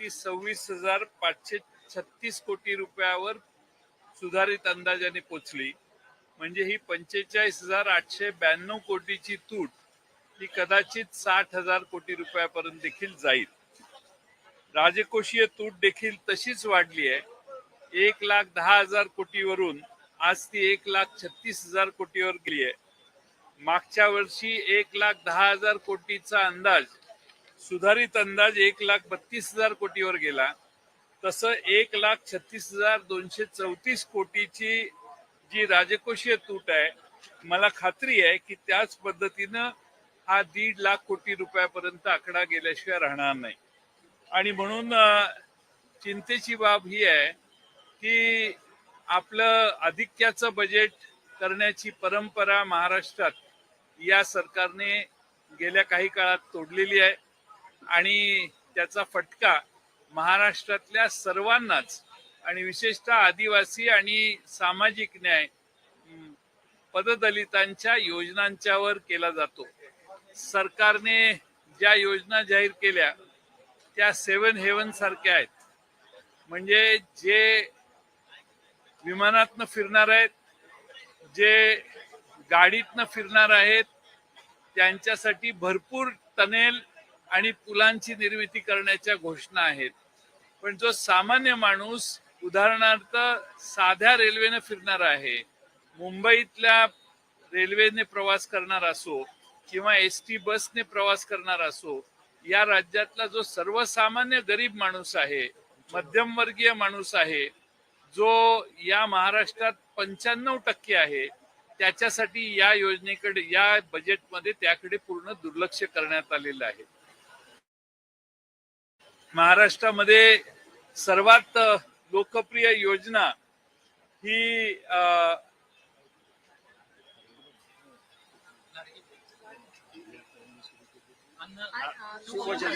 ती सव्वीस हजार पाचशे छत्तीस कोटी रुपयावर सुधारित अंदाजाने पोचली. म्हणजे ही पंचेचाळीस हजार आठशे ब्याण्णव कोटीची तूट ही कदाचित साठ हजार कोटी रुपयापर्यंत देखील जाईल. राजकोषीय तूट देखील तशीच वाढली आहे. एक लाख दहा हजार कोटीवरून आज ती एक लाख छत्तीस हजार कोटीवर गेली आहे. मागच्या वर्षी एक लाख दहा हजार कोटीचा अंदाज सुधारित अंदाज एक लाख बत्तीस हजार कोटीवर गेला. तसं एक लाख छत्तीस हजार दोनशे चौतीस कोटीची जी राजकोषीय तूट आहे मला खात्री आहे की त्याच पद्धतीनं हा दीड लाख कोटी रुपयापर्यंत आकडा गेल्याशिवाय राहणार नाही. आणि म्हणून चिंतेची बाब ही आहे की आपलं अधिक्याचं बजेट करण्याची परंपरा महाराष्ट्रात या सरकारने गेल्या काही काळात तोडलेली आहे. आणि त्याचा फटका महाराष्ट्रातल्या सर्वांनाच आणि विशेषतः आदिवासी आणि सामाजिक न्याय पददलितांच्या योजनांच्यावर केला जातो. सरकारने ज्या योजना जाहीर केल्या त्या सेवन हेवन सारख्या आहेत. म्हणजे जे विमानातनं फिरणार आहेत जे गाडीतनं फिरणार आहेत त्यांच्यासाठी भरपूर टनेल आणि पुलांची निर्मिती करण्याच्या घोषणा आहेत. पण जो सामान्य माणूस उदाहरणार्थ साध्या रेल्वेने फिरणार आहे मुंबईतल्या रेल्वेने प्रवास करणार असो किंवा एस टी बसने प्रवास करणार असो या राज्यातला जो सर्वसामान्य गरीब माणूस आहे मध्यमवर्गीय माणूस आहे जो या महाराष्ट्रात पंच्याण्णव टक्के आहे त्याच्यासाठी या योजनेकडे या बजेटमध्ये त्याकडे पूर्ण दुर्लक्ष करण्यात आलेलं आहे. महाराष्ट्रामध्ये सर्वात लोकप्रिय योजना ही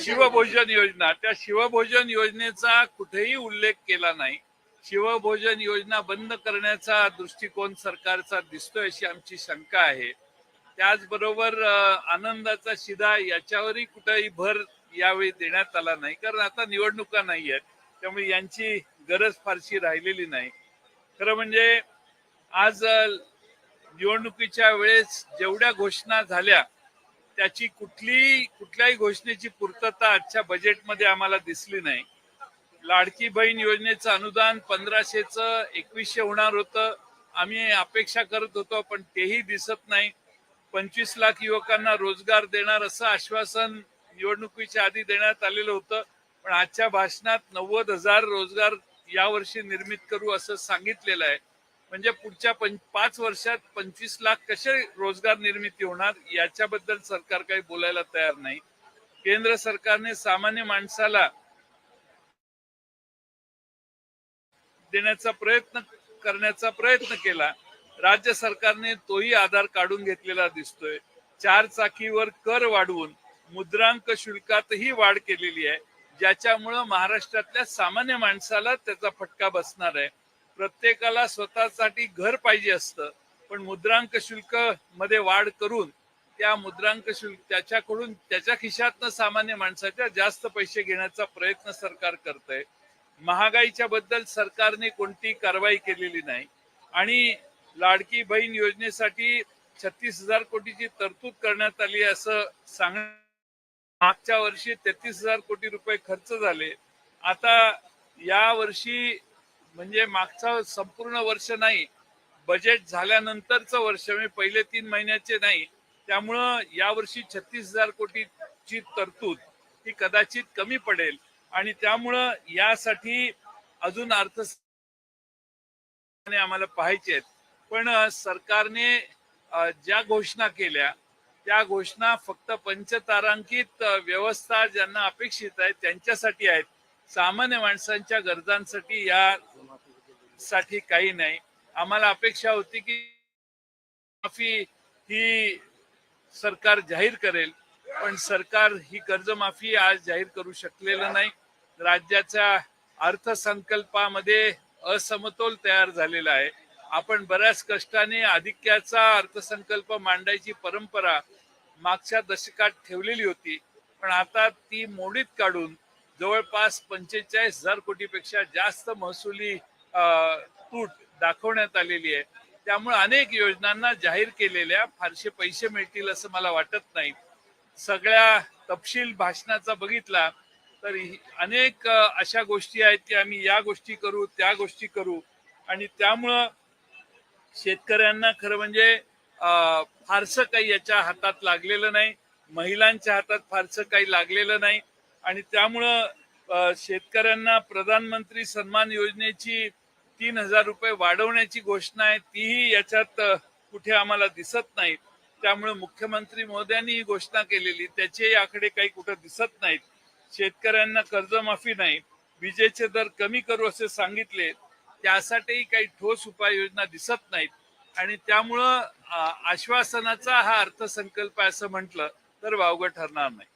शिवभोजन योजना. त्या शिवभोजन योजनेचा कुठेही उल्लेख केला नाही. शिवभोजन योजना बंद करण्याचा दृष्टिकोन सरकारचा दिसतोय अशी आमची शंका आहे. त्याचबरोबर आनंदाचा शिधा याच्यावरही कुठेही भर यावेळी देण्यात आला नाही. कारण आता निवडणुका नाही आहेत. त्यामुळे यांची गरज फारशी राहिलेली नाही. खरं म्हणजे आज निवडणुकीच्या वेळेस जेवढ्या घोषणा झाल्या त्याची कुठली कुठल्याही घोषणेची पूर्तता आजच्या बजेटमध्ये आम्हाला दिसली नाही. लाडकी बहीण योजनेचं अनुदान पंधराशेचं एकवीसशे होणार होतं. आम्ही अपेक्षा करत होतो पण तेही दिसत नाही. पंचवीस लाख युवकांना रोजगार देणार असं आश्वासन निवडणुकीच्या आधी देण्यात आलेलं होतं. पण आजच्या भाषणात नव्वद हजार रोजगार यावर्षी निर्मित करू असं सांगितलेलं आहे. म्हणजे पुढच्या पं पाच वर्षात पंचवीस लाख कसे रोजगार निर्मिती होणार याच्याबद्दल सरकार काही बोलायला तयार नाही. केंद्र सरकारने सामान्य माणसाला देण्याचा प्रयत्न करण्याचा प्रयत्न केला. राज्य सरकारने तोही आधार काढून घेतलेला दिसतोय. चार चाकीवर कर वाढवून मुद्रांक शुल्कातही वाढ केलेली आहे. ज्याच्यामुळं महाराष्ट्रातल्या सामान्य माणसाला त्याचा फटका बसणार आहे. प्रत्येकाला स्वतःसाठी घर पाहिजे असतं. पण मुद्रांक शुल्कमध्ये वाढ करून त्या मुद्रांक शुल्क त्याच्याकडून त्याच्या खिशातनं सामान्य माणसाच्या जास्त पैसे घेण्याचा प्रयत्न सरकार करत आहे महागाईच्या बद्दल सरकारने कोणती कारवाई केलेली नाही. आणि लाडकी बहीण योजनेसाठी छत्तीस हजार कोटीची तरतूद करण्यात आली असं सांग मागच्या वर्षी तेहतीस हजार कोटी रुपये खर्च झाले. आता या वर्षी म्हणजे मागचा संपूर्ण वर्ष नाही बजेट झाल्यानंतरचं वर्ष म्हणजे पहिले तीन महिन्याचे नाही. त्यामुळं यावर्षी छत्तीस हजार कोटीची तरतूद ही कदाचित कमी पडेल. आणि त्यामुळं यासाठी अजून अर्थ आम्हाला पाहायचे आहेत. पण सरकारने ज्या घोषणा केल्या त्या घोषणा फक्त पंचतारांकित व्यवस्था ज्यांना अपेक्षित आहे त्यांच्यासाठी आहेत. सामान्य माणसांच्या गरजांसाठी या साठी काही नाही. आम्हाला अपेक्षा होती की माफी ही सरकार जाहीर करेल पण सरकार ही कर्जमाफी आज जाहीर करू शकलेलं नाही. राज्याच्या अर्थसंकल्पामध्ये असमतोल तयार झालेला आहे. आपण बऱ्याच कष्टाने आधिक्याचा अर्थसंकल्प मांडायची परंपरा मागच्या दशकात ठेवलेली होती. पण आता ती मोडीत काढून जवळपास पंचेचाळीस हजार कोटीपेक्षा जास्त महसुली तूट दाखवण्यात आलेली आहे. त्यामुळे अनेक योजनांना जाहीर केलेल्या फारसे पैसे मिळतील असं मला वाटत नाही. सगळ्या तपशील भाषणाचा बघितला तर अनेक अशा गोष्टी आहेत की आम्ही या गोष्टी करू त्या गोष्टी करू. आणि त्यामुळं शेतकऱ्यांना खरं म्हणजे फारसं काही याच्या हातात लागलेलं नाही. महिलांच्या हातात फारसं काही लागलेलं नाही. आणि त्यामुळं शेतकऱ्यांना प्रधानमंत्री सन्मान योजनेची तीन हजार रुपये वाढवण्याची घोषणा आहे तीही याच्यात कुठे आम्हाला दिसत नाही त्यामुळे मुख्यमंत्री मोदयांनी ही घोषणा केलेली त्याचे आकडे काही कुठं दिसत नाहीत. शेतकऱ्यांना कर्जमाफी नाही. विजेचे दर कमी करू असे सांगितले त्यासाठीही काही ठोस उपाययोजना दिसत नाहीत. आणि त्यामुळं आश्वासनाचा हा अर्थसंकल्प आहे असं म्हटलं तर वावगं ठरणार नाही.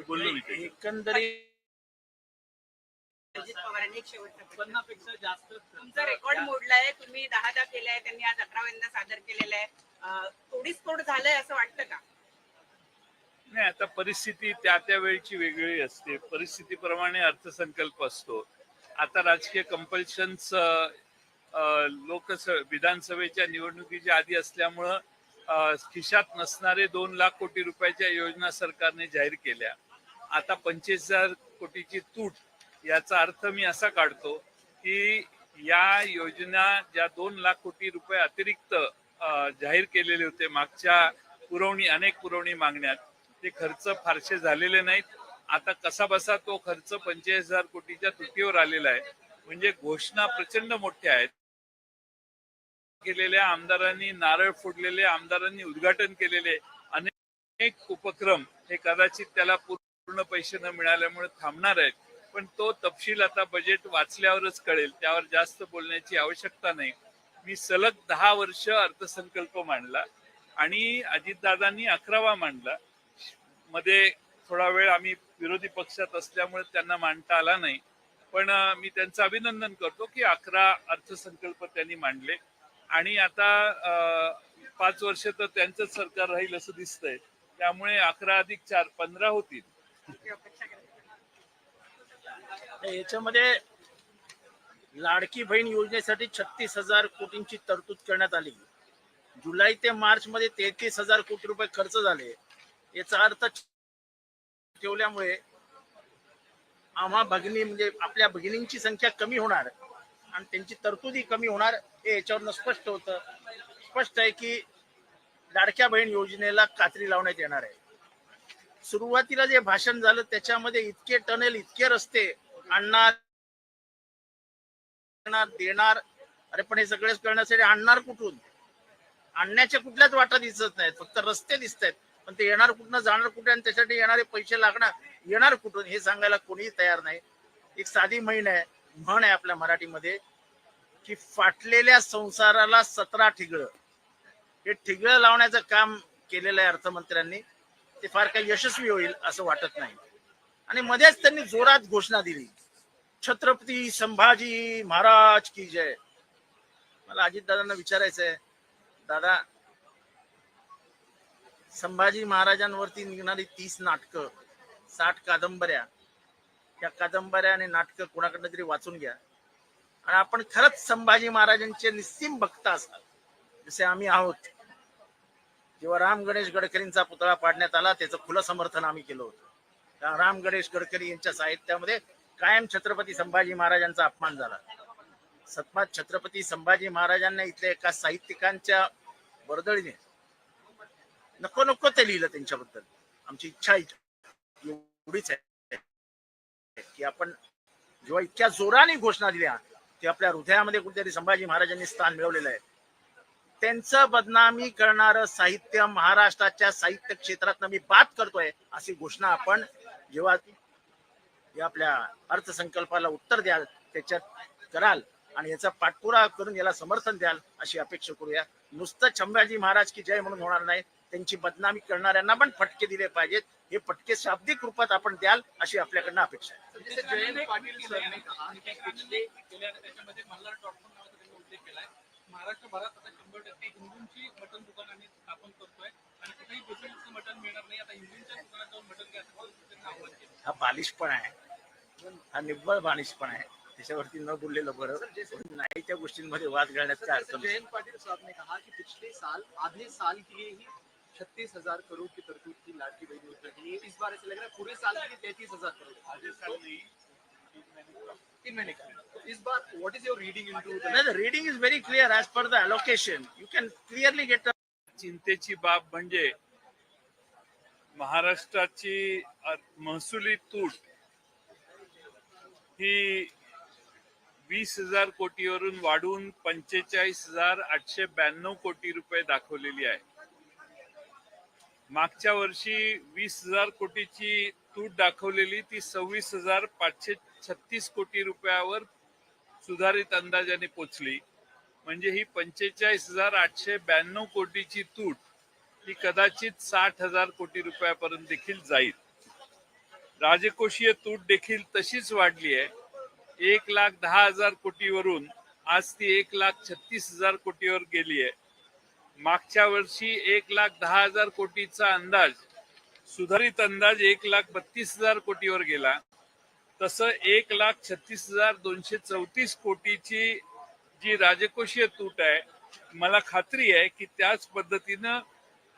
बोललो मी. एकंदरीत अजित पवारांनी. उत्पन्नापेक्षा जास्त तुमचा रेकॉर्ड मोडलाय. तुम्ही दहा दहा केलाय. त्यांनी आज अकराव्यांदा सादर केलेला आहे. तोडीस तोड झालंय असं वाटतं का? नाही आता परिस्थिती त्या त्या वेळची वेगळी असते. परिस्थितीप्रमाणे अर्थसंकल्प असतो. आता राजकीय कंपल्शन्स लोकसभा विधानसभेच्या निवडणुकीच्या आधी असल्यामुळं खिशात नसणारे दोन लाख कोटी रुपयाच्या योजना सरकारने जाहीर केल्या. आता पंचवीस हजार कोटीची तूट याचा अर्थ मी असा काढतो की या योजना ज्या दोन लाख कोटी रुपये अतिरिक्त जाहीर केलेले होते. मागच्या पुरवणी अनेक पुरवणी मागण्यात. ते खर्च फारसे झालेले नाहीत. आता कसा बसा तो खर्च पंचेचाळीस हजार कोटीच्या तुटीवर आलेला आहे. म्हणजे घोषणा प्रचंड मोठ्या आहेत. केलेल्या आमदारांनी नारळ फोडलेले आमदारांनी उद्घाटन केलेले अनेक उपक्रम हे कदाचित त्याला पूर्ण पैसे न मिळाल्यामुळे थांबणार आहेत. पण तो तपशील आता बजेट वाचल्यावरच कळेल. त्यावर जास्त बोलण्याची आवश्यकता नाही. मी सलग दहा वर्ष अर्थसंकल्प मांडला आणि अजितदादांनी अकरावा मांडला. मध्ये थोडा वेळ आम्ही विरोधी पक्षात असल्यामुळे त्यांना मांडता आला नाही. पण मी त्यांचं अभिनंदन करतो की अकरा अर्थसंकल्प त्यांनी मांडले. आणि आता पाच वर्ष तर त्यांचंच सरकार राहील असं दिसतंय. त्यामुळे अकरा अधिक चार पंधरा होतील. याच्यामध्ये लाडकी बहीण योजनेसाठी छत्तीस हजार कोटींची तरतूद करण्यात आली. जुलै ते मार्च मध्ये तेहतीस हजार कोटी रुपये खर्च झाले. याचा अर्थ ठेवल्यामुळे आम्हा भगिनी म्हणजे आपल्या भगिनींची संख्या कमी होणार आणि त्यांची तरतुदी कमी होणार हे याच्यावरनं स्पष्ट होतं. स्पष्ट आहे की लाडक्या बहीण योजनेला कात्री लावण्यात येणार आहे. सुरुवातीला जे भाषण झालं त्याच्यामध्ये इतके टनेल इतके रस्ते आणणार देणार, देणार अरे पण हे सगळेच करण्यासाठी आणणार कुठून? आणण्याच्या कुठल्याच वाटा दिसत नाहीत फक्त रस्ते दिसत आहेत पण ते येणार कुठनं जाणार कुठे आणि त्यासाठी येणारे पैसे लागणार येणार कुठून हे सांगायला कोणीही तयार नाही. एक साधी म्हण आहे म्हण आहे आपल्या मराठीमध्ये की फाटलेल्या संसाराला सतरा ठिगळं. हे ठिगळं लावण्याचं काम केलेलं आहे अर्थमंत्र्यांनी ते फार काही यशस्वी होईल असं वाटत नाही. आणि मध्येच त्यांनी जोरात घोषणा दिली. छत्रपती संभाजी महाराज की जय. मला अजित दादांना विचारायचंय. दादा संभाजी महाराजांवरती निघणारी तीस नाटक साठ कादंबऱ्या या कादंबऱ्या आणि नाटकं कोणाकडनं तरी वाचून घ्या. आणि आपण खरंच संभाजी महाराजांचे निस्सीम भक्त असाल. जसे आम्ही आहोत. जेव्हा राम गणेश गडकरींचा पुतळा पाडण्यात आला त्याचं खुलं समर्थन आम्ही केलं होतं. राम गणेश गडकरी यांच्या साहित्यामध्ये कायम छत्रपती संभाजी महाराजांचा अपमान झाला. सतमा छत्रपती संभाजी महाराजांना इथल्या एका साहित्यिकांच्या वर्दळीने नको नको ते लिहिलं त्यांच्याबद्दल. आमची इच्छा एवढीच आहे की आपण जेव्हा इतक्या जोराने घोषणा दिल्या की आपल्या हृदयामध्ये कुठेतरी संभाजी महाराजांनी स्थान मिळवलेलं आहे. त्यांचं बदनामी करणारं साहित्य महाराष्ट्राच्या साहित्य क्षेत्रात मी बात करतोय अशी घोषणा आपण जेव्हा या आपल्या अर्थसंकल्पाला उत्तर द्याल त्याच्यात कराल आणि याचा पाठपुरा करून याला समर्थन द्याल अशी अपेक्षा करूया. नुसतं संभाजी महाराज की जय म्हणून होणार नाही. त्यांची बदनामी करणाऱ्यांना पण फटके दिले पाहिजेत. हे फटके शाब्दिक रूपात आपण द्याल अशी आपल्याकडनं अपेक्षा आहे. जयंत पाटील महाराष्ट्रभरात आता शंभर टक्के हिंदूंची मटन दुकान आम्ही स्थापन करतोय. आणि कुठेही भेसळयुक्त मटण मिळणार नाही. आता हिंदूंच्या दुकानात जाऊन मटन घ्यायचं. हा बालिशपणा आहे. हा निव्वळ बालिशपणा आहे. त्याच्यावरती न बोललेलं बरं. नाही त्या गोष्टींमध्ये वाद घालण्यात काय अर्थ जयंत पाटिल साहब ने कहा कि पिछले साल आधे साल के लिए ही छत्तीस हजार करोड़ की तरतूद की लाडली बहन योजना के लिए इस बार ऐसा लग रहा है पूरे साल के लिए तैतीस हजार करोड़। आधी साल नाही तीन महीने का। तो इस बार what is your reading into नाही reading is very clear as per the allocation you can clearly get चिंतेची बाब म्हणजे महाराष्ट्राची महसुली तूट ही वीस हजार कोटीवरून वाढून पंचेचाळीस हजार आठशे ब्याण्णव कोटी रुपये दाखवलेली आहे. मागच्या वर्षी वीस हजार कोटीची तूट दाखवलेली ती सव्वीस हजार पाचशे छत्तीस कोटी रुपयावर सुधारित अंदाजाने पोचली. म्हणजे ही पंचेचाळीस हजार आठशे ब्याण्णव कोटीची तूट ही कदाचित साठ हजार कोटी रुपयापर्यंत देखील जाईल. राजकोषीय तूट देखील तशीच वाढली आहे. एक लाख दहा हजार कोटीवरून आज ती एक लाख छत्तीस हजार कोटीवर गेली आहे. मागच्या वर्षी एक लाख दहा हजार कोटीचा अंदाज सुधारित अंदाज एक लाख बत्तीस हजार कोटीवर गेला. तसं एक लाख छत्तीस हजार दोनशे चौतीस कोटीची जी राजकोषीय तूट आहे मला खात्री आहे की त्याच पद्धतीनं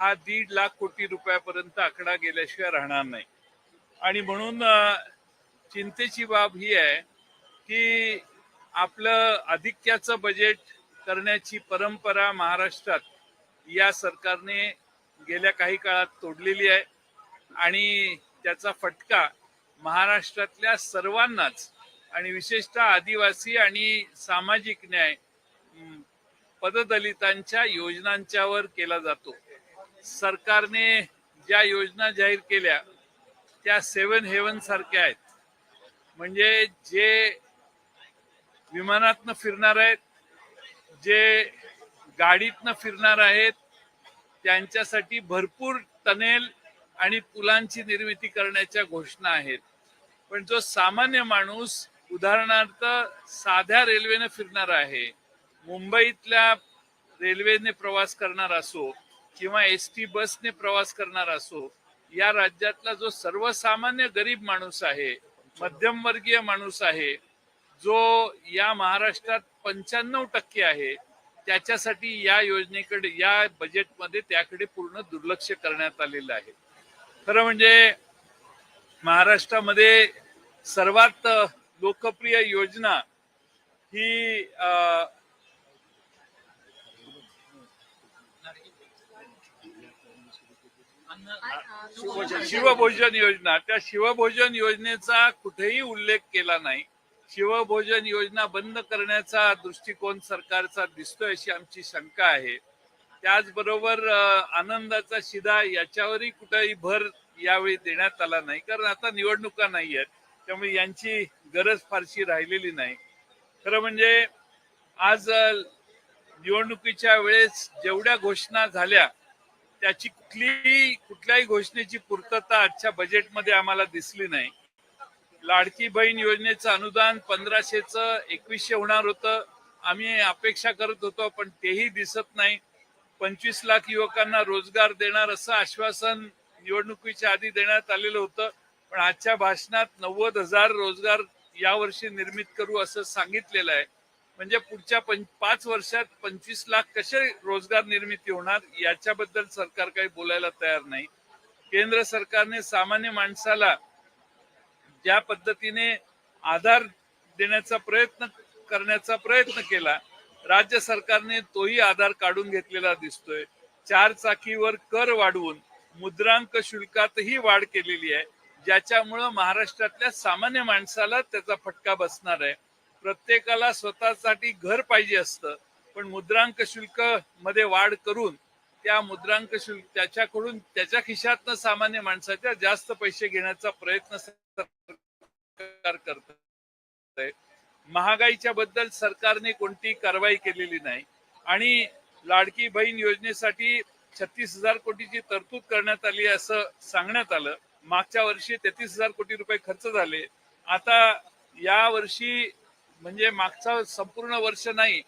हा दीड लाख कोटी रुपयापर्यंत आकडा गेल्याशिवाय राहणार नाही. आणि म्हणून चिंतेची बाब ही आहे की आपलं अधिक्याचं बजेट करण्याची परंपरा महाराष्ट्रात या सरकारने गेल्या काही काळात तोडलेली आहे. आणि त्याचा फटका महाराष्ट्रातल्या सर्वांनाच आणि विशेषतः आदिवासी आणि सामाजिक न्याय पददलितांच्या योजनांच्यावर केला जातो. सरकारने ज्या योजना जाहीर केल्या त्या सेवन हेवन सारख्या आहेत. म्हणजे जे विमानातनं फिरणार आहेत जे गाडीतनं फिरणार आहेत त्यांच्यासाठी भरपूर टनेल आणि पुलांची निर्मिती करण्याच्या घोषणा आहेत. पण जो सामान्य माणूस उदाहरणार्थ साध्या रेल्वेने फिरणार आहे मुंबईतल्या रेल्वेने प्रवास करणार असो किंवा एस टी बसने प्रवास करणार असो या राज्यातला जो सर्वसामान्य गरीब माणूस आहे मध्यमवर्गीय माणूस आहे जो या महाराष्ट्रात पंच्याण्णव टक्के आहे त्याच्यासाठी या योजनेकडे या बजेटमध्ये त्याकडे पूर्ण दुर्लक्ष करण्यात आलेलं आहे. खरं म्हणजे महाराष्ट्रामध्ये सर्वात लोकप्रिय योजना ही शिवभोजन योजना. त्या शिवभोजन योजनेचा कुठेही उल्लेख केला नाही. शिवभोजन योजना बंद करण्याचा दृष्टिकोन सरकारचा दिसतोय अशी आमची शंका आहे. त्याचबरोबर आनंदाचा शिदा याच्यावरही कुठेही भर यावेळी देण्यात आला नाही. कारण आता निवडणुका नाही आहेत. त्यामुळे यांची गरज फारशी राहिलेली नाही. खरं म्हणजे आज निवडणुकीच्या वेळेस जेवढ्या घोषणा झाल्या त्याची कुठलीही कुठल्याही घोषणेची पूर्तता आजच्या बजेटमध्ये आम्हाला दिसली नाही. लाडकी बहीण योजनेचं अनुदान पंधराशेच एकवीसशे होणार होतं. आम्ही अपेक्षा करत होतो पण तेही दिसत नाही. पंचवीस लाख युवकांना रोजगार देणार असं आश्वासन निवडणुकीच्या आधी देण्यात आलेलं होतं. पण आजच्या भाषणात नव्वद हजार रोजगार यावर्षी निर्मित करू असं सांगितलेलं आहे. म्हणजे पुढच्या पाच वर्षात पंचवीस लाख कसे रोजगार निर्मिती होणार याच्याबद्दल सरकार काही बोलायला तयार नाही. केंद्र सरकारने सामान्य माणसाला ज्या पद्धतीने आधार देण्याचा प्रयत्न करण्याचा प्रयत्न केला राज्य सरकारने तोही आधार काढून घेतलेला दिसतोय. चार चाकीवर कर वाढवून मुद्रांक शुल्कातही वाढ केलेली आहे ज्याच्यामुळं महाराष्ट्रातल्या सामान्य माणसाला त्याचा फटका बसणार आहे. प्रत्येकाला स्वतःसाठी घर पाहिजे असतं. पण मुद्रांक शुल्कमध्ये वाढ करून त्या मुद्रांक शुल्क त्याच्याकडून त्याच्या खिशातनं सामान्य माणसाच्या जास्त पैसे घेण्याचा प्रयत्न सरकार करत महागाईच्या बद्दल सरकारने कोणती कारवाई केलेली नाही. आणि लाडकी बहीण योजनेसाठी छत्तीस हजार कोटीची तरतूद करण्यात आली असं सांगण्यात आलं. मागच्या वर्षी तेहतीस हजार कोटी रुपये खर्च झाले. आता या वर्षी म्हणजे मागचा संपूर्ण वर्ष नाही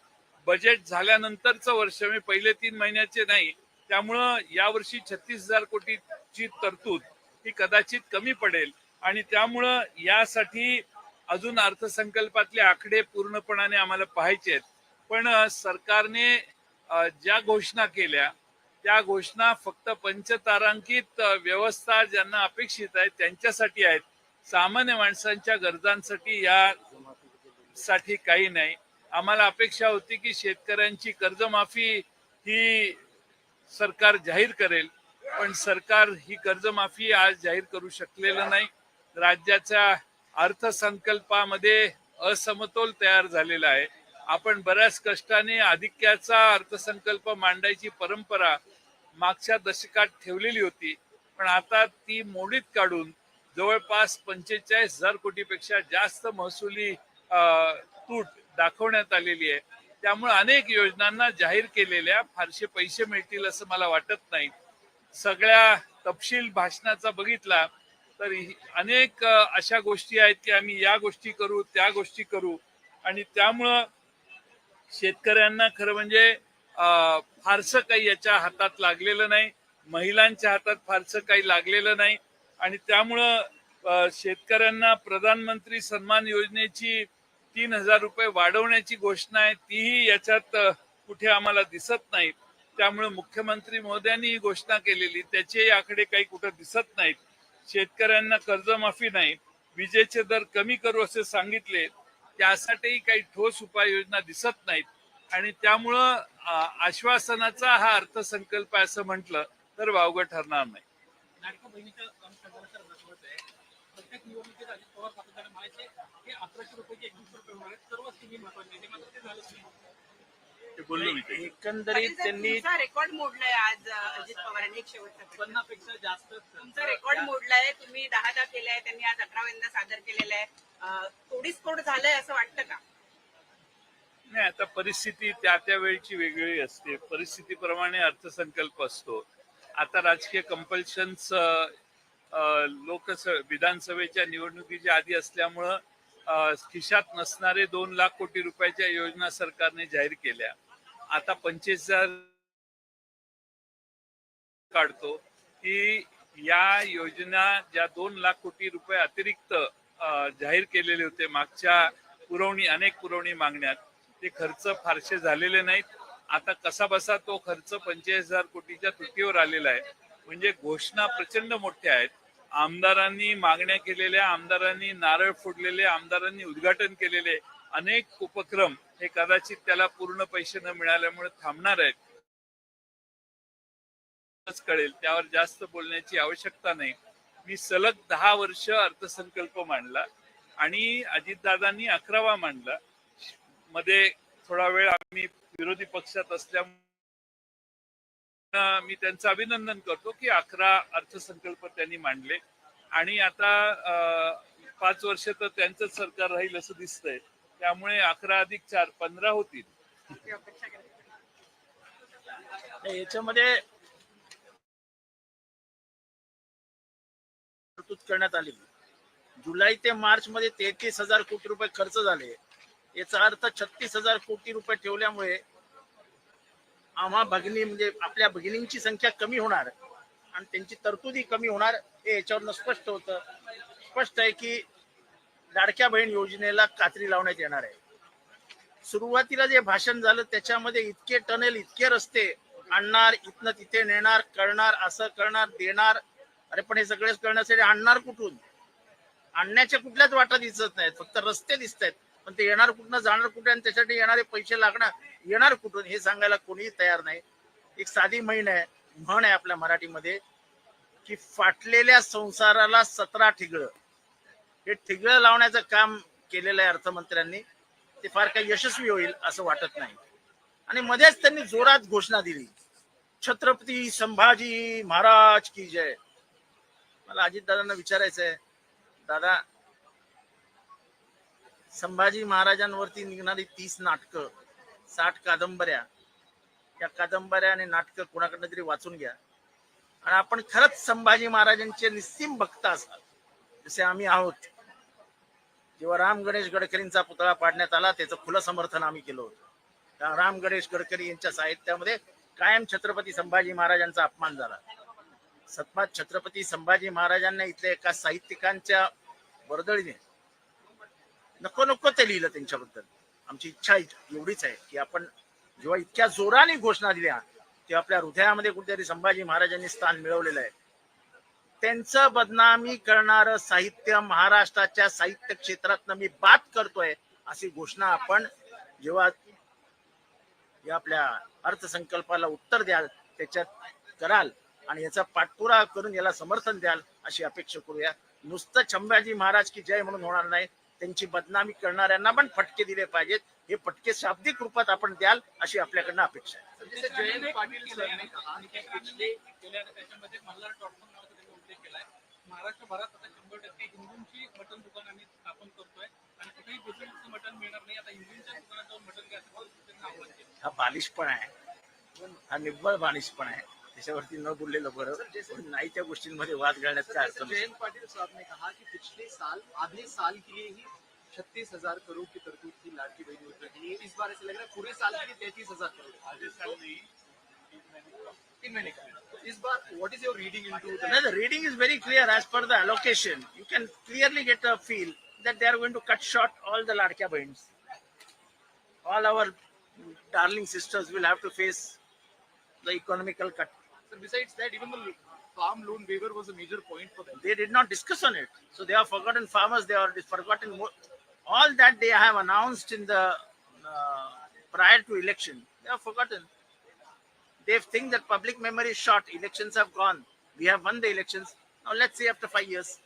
बजेट झाल्यानंतरचं वर्ष मी पहिले तीन महिन्याचे नाही त्यामुळं यावर्षी छत्तीस हजार कोटीची तरतूद ही कदाचित कमी पडेल. आणि त्यामुळं यासाठी अजून अर्थसंकल्पातले आकडे पूर्णपणाने आम्हाला पाहायचे आहेत. पण सरकारने ज्या घोषणा केल्या त्या घोषणा फक्त पंचतारांकित व्यवस्था ज्यांना अपेक्षित आहे त्यांच्यासाठी आहेत. सामान्य माणसांच्या गरजांसाठी या साठी काही नाही. आम्हाला अपेक्षा होती की शेतकऱ्यांची कर्जमाफी ही सरकार जाहीर करेल पण सरकार ही कर्जमाफी आज जाहीर करू शकलेलं नाही. राज्याच्या अर्थसंकल्पामध्ये असमतोल तयार झालेला आहे. आपण बऱ्याच कष्टाने आधिक्याचा अर्थसंकल्प मांडायची परंपरा मागच्या दशकात ठेवलेली होती पण आता ती मोडीत काढून जवळपास पंचेचाळीस हजार कोटीपेक्षा जास्त महसुली तूट दाखवण्यात आलेली आहे. त्यामुळे अनेक योजनांना जाहीर केलेल्या फारसे पैसे मिळतील असं मला वाटत नाही. सगळ्या तपशील भाषणाचा बघितला तर अनेक अशा गोष्टी आहेत की आम्ही या गोष्टी करू त्या गोष्टी करू. आणि त्यामुळं शेतकऱ्यांना खरं म्हणजे फारसं काही याच्या हातात लागलेलं नाही. महिलांच्या हातात फारसं काही लागलेलं नाही. आणि त्यामुळं शेतकऱ्यांना प्रधानमंत्री सन्मान योजनेची तीन हजार रुपये वाढवण्याची घोषणा आहे तीही याच्यात कुठे आम्हाला दिसत नाही त्यामुळे मुख्यमंत्री मोदयांनी ही घोषणा केलेली त्याचे आकडे काही कुठं दिसत नाहीत. शेतकऱ्यांना कर्जमाफी नाही विजेचे दर कमी करू असे सांगितले त्यासाठीही काही ठोस उपाययोजना दिसत नाहीत. आणि त्यामुळं आश्वासनाचा हा अर्थसंकल्प आहे असं म्हटलं तर वावगं ठरणार नाही. प्रत्येक निवडणुकीत अजित पवार सातत्याने म्हणायचे की अकराशे रुपये एकवीसशे रुपये होणार आहेत. सर्वच तुम्ही महत्त्वाचे ते मात्र ते झालंच नाही. एकंदरीत त्यांनी रेकॉर्ड मोडलाय आज अजित पवारांनी शेवटचा. उत्पन्नापेक्षा जास्त तुमचा रेकॉर्ड मोडलाय तुम्ही दहादा केलाय त्यांनी आज अकराव्यांदा सादर केलेला आहे. अ, तोडीसतोड झालंय असं वाटतं का? नाही आता परिस्थिती त्या त्या वेळची वेगळी असते. परिस्थितीप्रमाणे अर्थसंकल्प असतो. आता राजकीय कंपल्शन्स लोकस विधानसभेच्या निवडणुकीच्या आधी असल्यामुळं खिशात नसणारे दोन लाख कोटी रुपयाच्या योजना सरकारने जाहीर केल्या. आता पंचवीस हजार काढतो की या योजना ज्या दोन लाख कोटी रुपये अतिरिक्त जाहीर केलेले होते मागच्या पुरवणी अनेक पुरवणी मागण्यात ते खर्च फारसे झालेले नाहीत. आता कसा बसा तो खर्च पंचेचाळीस हजार कोटीच्या तुटीवर आलेला आहे. म्हणजे घोषणा प्रचंड मोठ्या आहेत. आमदारांनी मागण्या केलेल्या आमदारांनी नारळ फोडलेले आमदारांनी उद्घाटन केलेले अनेक उपक्रम हे कदाचित त्याला पूर्ण पैसे न मिळाल्यामुळे थांबणार आहेत. कळेल त्यावर जास्त बोलण्याची आवश्यकता नाही. मी सलग दहा वर्ष अर्थसंकल्प मांडला आणि अजितदादांनी अकरावा मांडला. मध्ये थोडा वेळ आम्ही विरोधी पक्षात असल्यामुळे मी त्यांचं अभिनंदन करतो की अकरा अर्थसंकल्प त्यांनी मांडले. आणि आता पाच वर्ष तर त्यांचंच सरकार राहील असं दिसतंय. त्यामुळे अकरा अधिक चार पंधरा होतील. याच्यामध्ये तरतूद करण्यात आली. जुलै ते मार्च मध्ये तेहतीस हजार कोटी रुपये खर्च झाले. याचा अर्थ छत्तीस हजार कोटी रुपये ठेवल्यामुळे आम्हा भगिनी म्हणजे आपल्या भगिनींची संख्या कमी होणार आणि त्यांची तरतुदी कमी होणार हे याच्यावरनं स्पष्ट होतं. स्पष्ट आहे की लाडक्या बहीण योजनेला कात्री लावण्यात येणार आहे. सुरुवातीला जे भाषण झालं त्याच्यामध्ये इतके टनेल इतके रस्ते आणणार इथनं तिथे नेणार करणार असं करणार देणार. अरे पण हे सगळेच करण्यासाठी आणणार कुठून? आणण्याच्या कुठल्याच वाटा दिसत नाहीत फक्त रस्ते दिसत आहेत पण ते येणार कुठनं जाणार कुठे आणि त्यासाठी येणारे पैसे लागणार येणार कुठून हे सांगायला कोणीही तयार नाही. एक साधी म्हण आहे म्हण आहे आपल्या मराठीमध्ये की फाटलेल्या संसाराला सतरा ठिगळं. हे ठिगळं लावण्याचं काम केलेलं आहे अर्थमंत्र्यांनी. ते फार काही यशस्वी होईल असं वाटत नाही. आणि मध्येच त्यांनी जोरात घोषणा दिली. छत्रपती संभाजी महाराज की जय. मला अजितदादांना विचारायचं आहे दादा संभाजी महाराजांवरती निघणारी तीस नाटकं साठ कादंबऱ्या. या कादंबऱ्या आणि नाटकं कोणाकडनं तरी वाचून घ्या. आणि आपण खरंच संभाजी महाराजांचे निस्सीम भक्त असाल जसे आम्ही आहोत. जेव्हा राम गणेश गडकरींचा पुतळा पाडण्यात आला त्याचं खुलं समर्थन आम्ही केलं होतं. राम गणेश गडकरी यांच्या साहित्यामध्ये कायम छत्रपती संभाजी महाराजांचा अपमान झाला. सतमात छत्रपती संभाजी महाराजांना इथल्या एका साहित्यिकांच्या वर्दळीने नको नको ते लिहिलं त्यांच्याबद्दल. आमची इच्छा एवढीच आहे की आपण जेव्हा इतक्या जोराने घोषणा दिल्या तेव्हा आपल्या हृदयामध्ये कुठेतरी संभाजी महाराजांनी स्थान मिळवलेलं आहे. त्यांचं बदनामी करणारं साहित्य महाराष्ट्राच्या साहित्य क्षेत्रात मी बात करतोय अशी घोषणा आपण जेव्हा या आपल्या अर्थसंकल्पाला उत्तर द्याल त्याच्यात कराल आणि याचा पाठपुरा करून याला समर्थन द्याल अशी अपेक्षा करूया. नुसतं संभाजी महाराज की जय म्हणून होणार नाही. त्यांची बदनामी करणाऱ्यांना पण फटके दिले पाहिजेत. हे फटके शाब्दिक रूपात आपण द्याल अशी आपल्याकडनं अपेक्षा आहे. जैसे जयंत पाटिल सर ने कहा कि पिछले केल्या त्याच्यामध्ये मल्हार डॉट कॉम नावाचा त्यांनी उल्लेख केलाय. महाराष्ट्रभरात आता शंभर टक्के हिंदूंची मटन दुकान आम्ही स्थापन करतोय आणि कुठेही बेसिकचं मटन मिळणार नाही. आता हिंदूंच्या दुकानात जाऊन मटन घ्यायचं असं त्यांनी आव्हान केलं. हा बालिशपणा आहे. हा निव्वळ बालिशपणा आहे. त्याच्यावरती न बोललेलं बरं पण नाही त्या गोष्टींमध्ये वाद घालण्यात काय अर्थ जैसे नाही जयंत पाटिल साहब ने कहा कि पिछले साल आधे साल के लिए ही छत्तीस हजार करोड़ की तरतूद थी लाडली बहन योजना के लिए इस बार ऐसा लग रहा है पूरे साल के लिए तैतीस हजार करोड़ आधे साल नहीं तीन महीने का तो इस बार what is your reading into No, the reading is very clear as per the allocation. You can clearly get a feel that they are going to cut short all the Ladkya Bahins. All our darling sisters will have to face the economical cut. Besides that, even the farm loan waiver was a major point for them. They did not discuss on it. So they are forgotten farmers, they are forgotten all that they have announced in the uh, prior to election. They are forgotten. They think that public memory is short. Elections have gone. We have won the elections. Now let's see after five years.